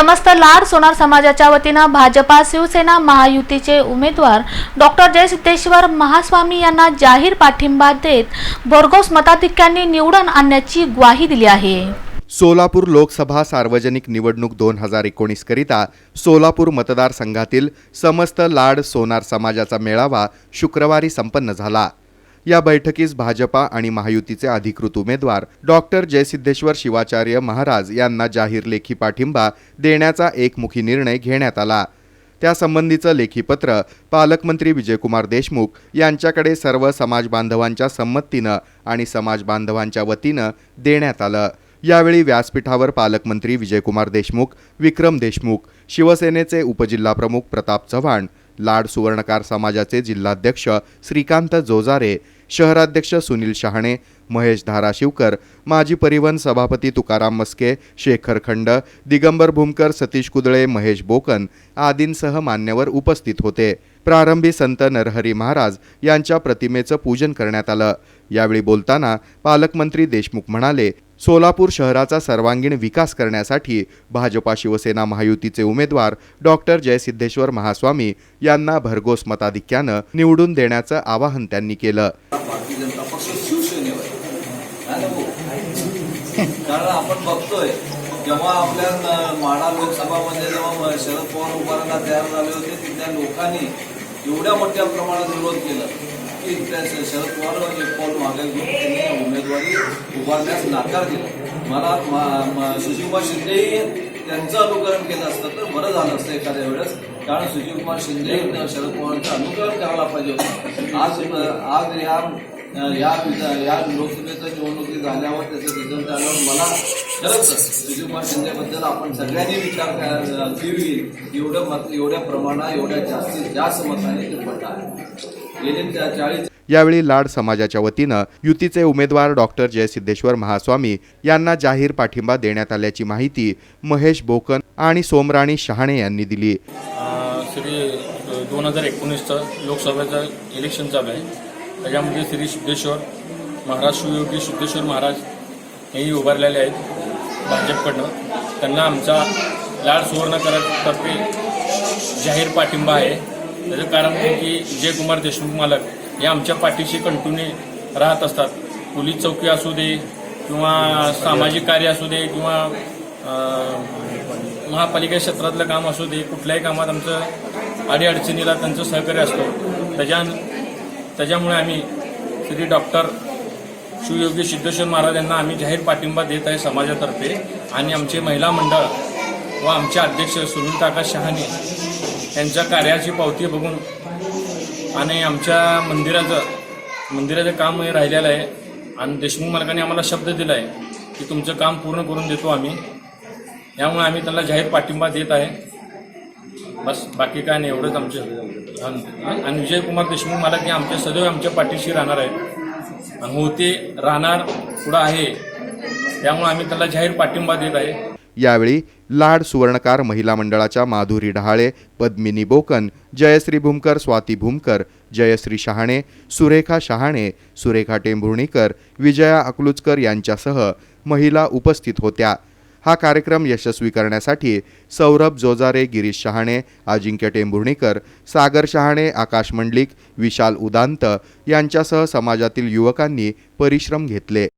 समस्त लाड सोनार समाजाच्या वतीनं भाजपा शिवसेना महायुतीचे उमेदवार डॉक्टर जयसिद्धेश्वर महास्वामी यांना जाहीर पाठिंबा देत बोरगोस मताधिक्यांनी निवडून आणण्याची ग्वाही दिली आहे. सोलापूर लोकसभा सार्वजनिक निवडणूक दोन हजार एकोणीस करिता सोलापूर मतदारसंघातील समस्त लाड सोनार समाजाचा मेळावा शुक्रवारी संपन्न झाला. या बैठकीस भाजपा आणि महायुतीचे अधिकृत उमेदवार डॉक्टर जयसिद्धेश्वर शिवाचार्य महाराज यांना जाहीर लेखी पाठिंबा देण्याचा एकमुखी निर्णय घेण्यात आला. त्यासंबंधीचं लेखीपत्र पालकमंत्री विजयकुमार देशमुख यांच्याकडे सर्व समाज बांधवांच्या संमतीनं आणि समाज बांधवांच्या वतीनं देण्यात आलं. यावेळी व्यासपीठावर पालकमंत्री विजयकुमार देशमुख विक्रम देशमुख शिवसेनेचे उपजिल्हाप्रमुख प्रताप चव्हाण लाड सुवर्णकार समाजाचे जिल्हाध्यक्ष श्रीकांत जोजारे शहराध्यक्ष सुनील शहाणे महेश धाराशिवकर माजी परिवहन सभापती तुकाराम मस्के शेखर खंड दिगंबर भूमकर सतीश कुदळे महेश बोकन आदींसह मान्यवर उपस्थित होते. प्रारंभी संत नरहरी महाराज यांच्या प्रतिमेचं पूजन करण्यात आलं. यावेळी बोलताना पालकमंत्री देशमुख म्हणाले सोलापूर शहराचा सर्वांगीण विकास करण्यासाठी भाजपा शिवसेना महायुतीचे उमेदवार डॉक्टर जयसिद्धेश्वर महास्वामी यांना भरघोस मताधिक्यानं निवडून देण्याचं आवाहन त्यांनी केलं. हो. कारण आपण बघतोय जेव्हा आपल्या माडा लोकसभामध्ये जेव्हा शरद पवार उभारायला तयार झाले होते तिथल्या लोकांनी एवढ्या मोठ्या प्रमाणात विरोध केला. की शरद पवार एक पाऊल मागे घेऊन त्यांनी उमेदवारी उभारण्यास नाकार दिला. मला म- म- सुशीलकुमार त्यांचं अनुकरण केलं असतं तर बरं झालं असतं एखाद्या वेळेस. कारण सुशीलकुमार शिंदे शरद पवारांचं अनुकरण करायला पाहिजे होतं. आज आज या या या लोकसभेच्या निवडणुकी झाल्यावर त्याचं रिझल्ट आल्यावर मला खरंच सुशीलकुमार शिंदेबद्दल आपण सगळ्यांनी विचार करायला एवढं मत एवढ्या प्रमाणात एवढ्या जास्तीत जास्त मताने ते पडला आहे यावेळी लाड समाजाच्या वतीनं युतीचे उमेदवार डॉक्टर जयसिद्धेश्वर महास्वामी यांना जाहीर पाठिंबा देण्यात आल्याची माहिती महेश बोकन आणि सोमराणी शहाणे यांनी दिली. श्री दोन हजार एकोणीसचं लोकसभेचं इलेक्शन चालू आहे. त्याच्यामध्ये श्री सिद्धेश्वर महाराज शिवयोगी सिद्धेश्वर महाराज हेही उभारलेले आहेत भाजपकडनं. त्यांना आमचा लाड सुवर्णकरातर्फे जाहीर पाठिंबा आहे. त्याचं कारण आहे की जयकुमार देशमुख मालक हे आमच्या पाठीशी कंटिन्यू राहत असतात. पोलीस चौकी असू दे किंवा सामाजिक कार्य असू दे किंवा महापालिका क्षेत्रातलं काम असू दे कुठल्याही कामात आमचं अडीअडचणीला त्यांचं सहकार्य असतो. त्याच्या त्याच्यामुळे आम्ही श्री डॉक्टर शिवयोगी सिद्धेश्वर महाराज यांना आम्ही जाहीर पाठिंबा देत आहे समाजातर्फे. आणि आमचे महिला मंडळ व आमचे अध्यक्ष सुनील काका शहाणे यांच्या कार्याची पावती बघून आणि आमच्या मंदिराचं मंदिराचं काम हे राहिलेलं आहे. आणि देशमुख मालकाने आम्हाला शब्द दिला आहे की तुमचं काम पूर्ण करून देतो आम्ही. यामुळे आम्ही त्यांना जाहीर पाठिंबा देत आहे. बस बाकी काय नाही एवढंच आमचे. आणि आणि विजयकुमार देशमुख मला की आमच्या सदैव आमच्या पाठीशी राहणार आहे आणि होते राहणार पुढं आहे. त्यामुळे आम्ही त्याला जाहीर पाठिंबा देत आहे. यावेळी लाड सुवर्णकार महिला मंडळाच्या माधुरी डहाळे पद्मिनी बोकन जयश्री भूमकर स्वाती भूमकर जयश्री शहाणे सुरेखा शहाणे सुरेखा टेंभुर्णीकर विजया अकलुचकर यांच्यासह महिला उपस्थित होत्या. हा कार्यक्रम यशस्वी करण्यासाठी सौरभ जोजारे गिरीश शहाणे अजिंक्य टेंभुर्णीकर सागर शहाणे आकाश मंडलिक विशाल उदांत यांच्यासह समाजातील युवकांनी परिश्रम घेतले.